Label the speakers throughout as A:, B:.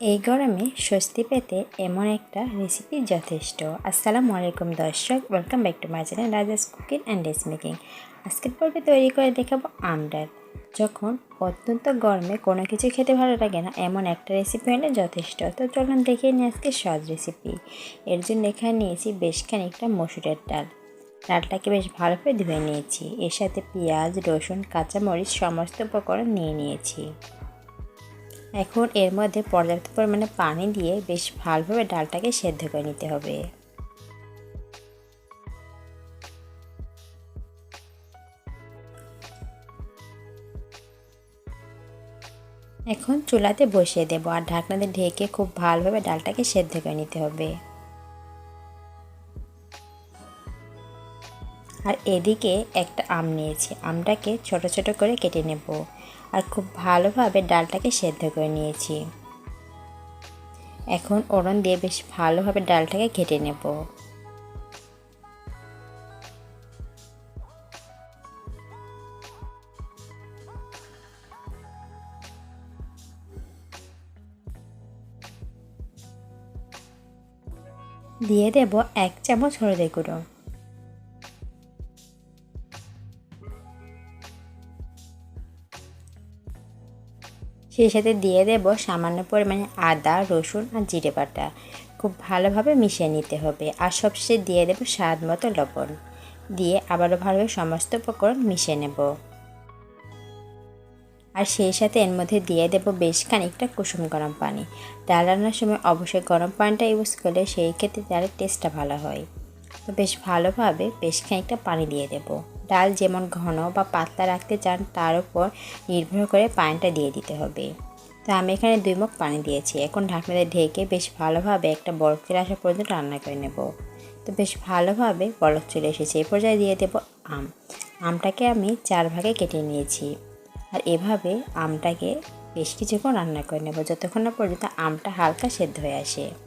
A: এই গরমে স্বস্তি পেতে এমন একটা রেসিপি যথেষ্ট। আসসালামু আলাইকুম দর্শক welcome back to my channel Raja's cooking and dress making আজকের পর্বে তৈরি করে দেখাবো আমডাল যখন অত্যন্ত গরমে কোনো কিছু খেতে ভালো লাগে না, এমন একটা রেসিপি হলে যথেষ্ট। তো চলুন দেখিয়ে নিই আজকে সহজ রেসিপি এর জন্য এখানে নিয়েছি বেশ খানিকটা মসুরের ডাল। ডালটাকে বেশ ভালো করে ধুয়ে নিয়েছি। এর সাথে পেঁয়াজ, রসুন, কাঁচামরিচ সমস্ত উপকরণ নিয়ে নিয়েছি। এখন এর মধ্যে পর্যাপ্ত পরিমাণে পানি দিয়ে বেশ ভালোভাবে ডালটাকে সেদ্ধ করে নিতে হবে। এখন চুলাতে বসিয়ে দেবো আর ঢাকনাতে ঢেকে খুব ভালোভাবে ডালটাকে সেদ্ধ করে নিতে হবে। আর এদিকে একটা আম নিয়েছি। আমটাকে ছোট ছোট করে কেটে নেব। আর খুব ভালোভাবে ডালটাকে সেদ্ধ করে নিয়েছি। এখন ওড়ন দিয়ে বেশ ভালোভাবে ডালটাকে ঘেটে নেব। দিয়ে দেব এক চামচ হলুদের গুঁড়ো। সেই সাথে দিয়ে দেব সামান্য পরিমাণে আদা, রসুন আর জিরে বাটা। খুব ভালোভাবে মিশিয়ে নিতে হবে। আর সবশেষে দিয়ে দেব স্বাদ মতো লবণ। দিয়ে আবারও ভালোভাবে সমস্ত উপকরণ মিশিয়ে নেব। আর সেই সাথে এর মধ্যে দিয়ে দেব বেশ খানিকটা কুসুম গরম পানি। ডাল রান্নার সময় অবশ্যই গরম পানিটা ইউজ করলে সেই ক্ষেত্রে ডালের টেস্টটা ভালো হয়। তো বেশ ভালোভাবে বেশ খানিকটা পানি দিয়ে দেবো। ডাল যেমন ঘন বা পাতলা রাখতে চান, তার উপর নির্ভর করে পানিটা দিয়ে দিতে হবে। তো আমি এখানে দুই মুখ পানি দিয়েছি। এখন ঢাকনাতে ঢেকে বেশ ভালোভাবে একটা বরফ চলে আসা পর্যন্ত রান্না করে নেব। তো বেশ ভালোভাবে বরফ চলে এসেছে। এই পর্যায়ে দিয়ে দেব আম। আমটাকে আমি চার ভাগে কেটে নিয়েছি। আর এভাবে আমটাকে বেশ কিছুক্ষণ রান্না করে নেব। যতক্ষণ না পর্যন্ত আমটা হালকা সেদ্ধ হয়ে আসে।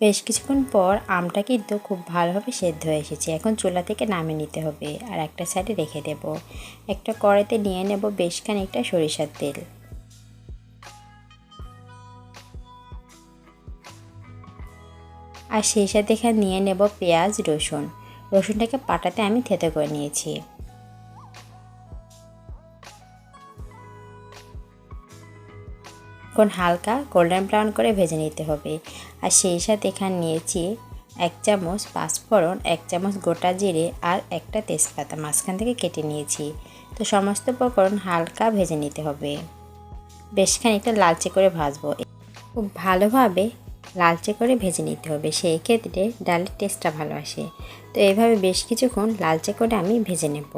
A: বেশ কিছুক্ষণ পর আমটা কিন্তু খুব ভালোভাবে সেদ্ধ হয়ে এসেছে। এখন চুলা থেকে নামিয়ে নিতে হবে আর একটা সাইডে রেখে দেব। একটা কড়াইতে নিয়ে নেব বেশ খানিকটা সরিষার তেল। আর সেই সাথে এখানে নিয়ে নেব পেঁয়াজ, রসুন। রসুনটাকে পাটাতে আমি থেতে করে নিয়েছি। এখন হালকা গোল্ডেন ব্রাউন করে ভেজে নিতে হবে। আর সেই সাথে এখানে নিয়েছি এক চামচ পাঁচফোড়ন, এক চামচ গোটা জিরে আর একটা তেজপাতা মাঝখান থেকে কেটে নিয়েছি। তো সমস্ত উপকরণ হালকা ভেজে নিতে হবে। বেশ খানিকটা লালচে করে ভাজবো। খুব ভালোভাবে লালচে করে ভেজে নিতে হবে। সেই ক্ষেত্রে ডালের টেস্টটা ভালো আসে। তো এইভাবে বেশ কিছুক্ষণ লালচে করে আমি ভেজে নেব।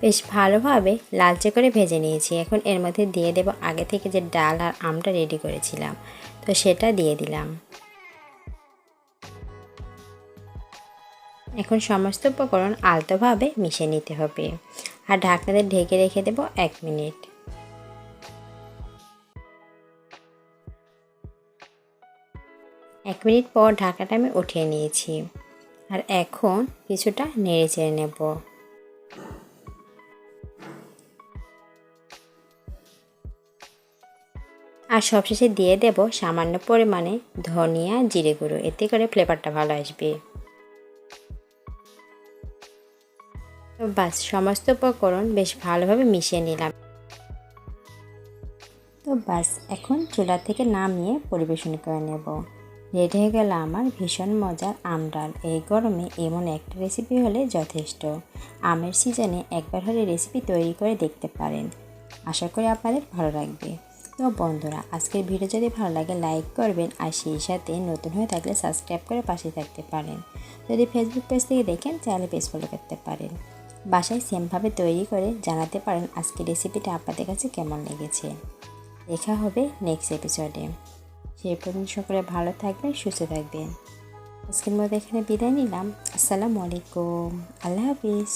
A: বেশ ভালোভাবে লালচে করে ভেজে নিয়েছি। এখন এর মধ্যে দিয়ে দেব আগে থেকে যে ডাল আর আমটা রেডি করেছিলাম। তো সেটা দিয়ে দিলাম। এখন সমস্ত উপকরণ আলতোভাবে মিশিয়ে নিতে হবে। আর ঢাকনাতে ঢেকে রেখে দেব এক মিনিট। এক মিনিট পর ঢাকাটা আমি উঠিয়ে নিয়েছি। আর এখন কিছুটা নেড়ে চেড়ে নেব। আর সবশেষে দিয়ে দেব সামান্য পরিমাণে ধনিয়া, জিরে গুঁড়ো। এতে করে ফ্লেভারটা ভালো আসবে। বাস, সমস্ত উপকরণ বেশ ভালোভাবে মিশিয়ে নিলাম। তো বাস, এখন চুলা থেকে নামিয়ে পরিবেশন করে নেব। রেডি হয়ে গেল আমার ভীষণ মজার আম ডাল। এই গরমে এমন একটা রেসিপি হলে যথেষ্ট। আমের সিজনে একবার হলে রেসিপি তৈরি করে দেখতে পারেন। আশা করি আপনাদের ভালো লাগবে। তো বন্ধুরা, আজকের ভিডিও যদি ভালো লাগে লাইক করবেন আর সেই সাথে নতুন হয়ে থাকলে সাবস্ক্রাইব করে পাশে থাকতে পারেন। যদি ফেসবুক পেজ থেকে দেখেন, তাহলে পেজ ফলো করতে পারেন। বাসায় সেমভাবে তৈরি করে জানাতে পারেন আজকের রেসিপিটা আপনাদের কাছে কেমন লেগেছে। দেখা হবে নেক্সট এপিসোডে সেই পর্যন্ত সকলে ভালো থাকবেন, সুস্থ থাকবেন। আজকের মধ্যে এখানে বিদায় নিলাম। আসসালামু আলাইকুম। আল্লাহ হাফিজ।